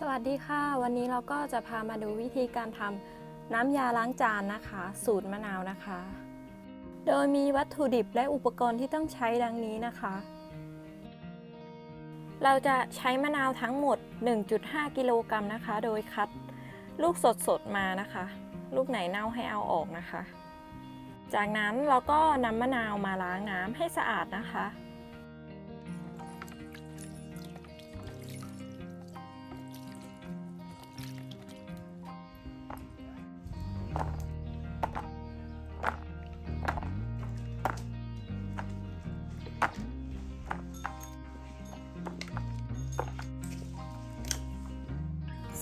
สวัสดีค่ะ วันนี้เราก็จะพามาดูวิธีการทำน้ำยาล้างจานนะคะ สูตรมะนาวนะคะ โดยมีวัตถุดิบและอุปกรณ์ที่ต้องใช้ดังนี้นะคะ เราจะใช้มะนาวทั้งหมด 1.5 กิโลกรัมนะคะ โดยคัดลูกสดๆมานะคะ ลูกไหนเน่าให้เอาออกนะคะ จากนั้นเราก็นำมะนาวมาล้างน้ำให้สะอาดนะคะ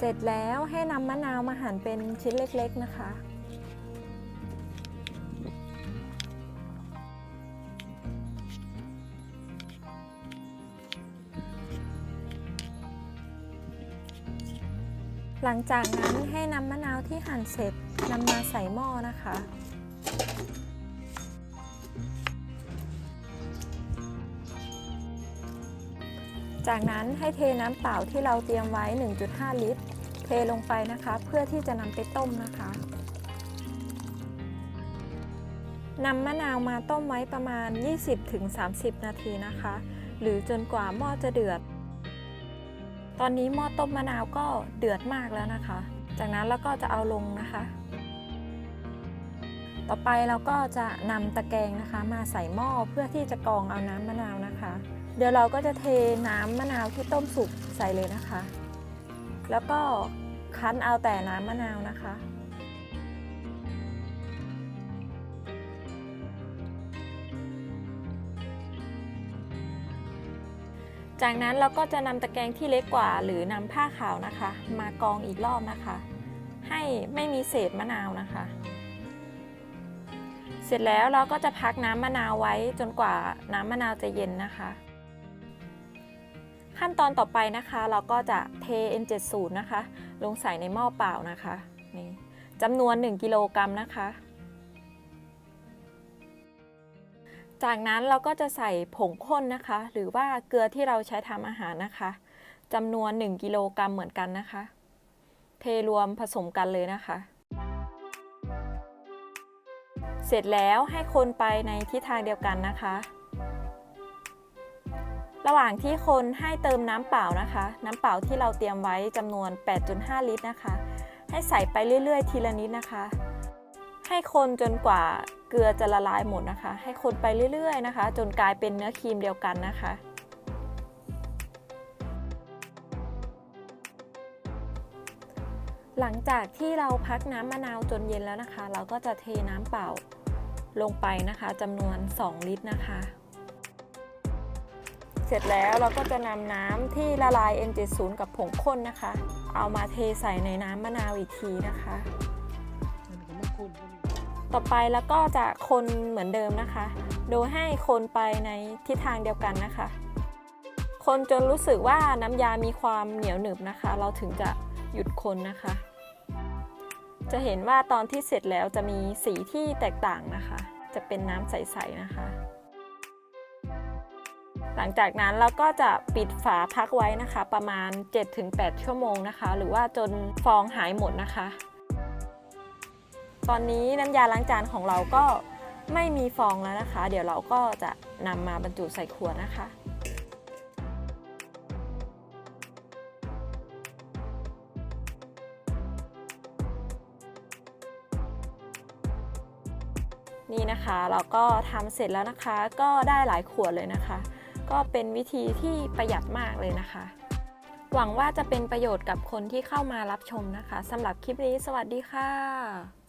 ร็จแล้วให้นำมะนาวมาหั่นเป็นชิ้นเล็กๆนะคะ หลังจากนั้นให้นำมะนาวที่หั่นเสร็จนำมาใส่หม้อนะคะจากนั้นให้เทน้ำเปล่าที่เราเตรียมไว้ 1.5 ลิตร เทลงไปนะคะ เพื่อที่จะนำไปต้มนะคะนำมะนาวมาต้มไว้ประมาณ 20-30 นาทีนะคะ หรือจนกว่าหม้อจะเดือด ตอนนี้หม้อต้มมะนาวก็เดือดมากแล้วนะคะ จากนั้นเราก็จะเอาลงนะคะ ต่อไปเราก็จะนำตะแกรงนะคะ มาใส่หม้อเพื่อที่จะกรองเอาน้ำมะนาวนะคะ เดี๋ยวเราก็จะเทน้ำมะนาวที่ต้มสุกใส่เลยนะคะ แล้วก็คั้นเอาแต่น้ำมะนาวนะคะ จากนั้นเราก็จะนำตะแกรงที่เล็กกว่า หรือนำผ้าขาวนะคะ มากองอีกรอบนะคะ ให้ไม่มีเศษมะนาวนะคะ เสร็จแล้วเราก็จะพักน้ำมะนาวไว้จนกว่าน้ำมะนาวจะเย็นนะคะ ขั้นตอนต่อไปนะคะ เราก็จะเท N70 นะคะ ลงใส่ในหม้อเปล่านะคะนี่จำนวน 1 กิโลกรัมนะคะ จากนั้นเราก็จะใส่ผงข้นนะคะ หรือว่าเกลือที่เราใช้ทำอาหารนะคะจำนวน 1 กิโลกรัมเหมือนกันนะคะ เทรวมผสมกันเลยนะคะ เสร็จแล้วให้คนไปในทิศทางเดียวกันนะคะ ระหว่างที่คนให้เติมน้ำเปล่านะคะ น้ำเปล่าที่เราเตรียมไว้จำนวน 8.5 ลิตรนะคะ ให้ใส่ไปเรื่อยๆ ทีละนิดนะคะ ให้คนจนกว่าเกลือจะละลายหมดนะคะ ให้คนไปเรื่อยๆนะคะ จนกลายเป็นเนื้อครีมเดียวกันนะคะหลังจากที่เราพักน้ำมะนาวจนเย็นแล้วนะคะ เราก็จะเทน้ำเปล่าลงไปนะคะจำนวน 2 ลิตรนะคะ เสร็จแล้วเราก็จะนำน้ำที่ละลาย N70 กับผงข้นนะคะ เอามาเทใส่ในน้ำมะนาวอีกทีนะคะ ต่อไปแล้วก็จะคนเหมือนเดิมนะคะ โดยให้คนไปในทิศทางเดียวกันนะคะ คนจนรู้สึกว่าน้ำยามีความเหนียวหนึบนะคะ เราถึงจะหยุดคนนะคะ จะเห็นว่าตอนที่เสร็จแล้วจะมีสีที่แตกต่างนะคะ จะเป็นน้ำใสๆนะคะ หลังจากนั้นเราก็จะปิดฝาพักไว้นะคะ ประมาณ 7-8 ชั่วโมงนะคะ หรือว่าจนฟองหายหมดนะคะ ตอนนี้น้ำยาล้างจานของเราก็ไม่มีฟองแล้วนะคะ เดี๋ยวเราก็จะนำมาบรรจุใส่ขวดนะคะนี่นะคะเราก็ทำเสร็จแล้วนะคะ ก็ได้หลายขวดเลยนะคะ ก็เป็นวิธีที่ประหยัดมากเลยนะคะ หวังว่าจะเป็นประโยชน์กับคนที่เข้ามารับชมนะคะสำหรับคลิปนี้สวัสดีค่ะ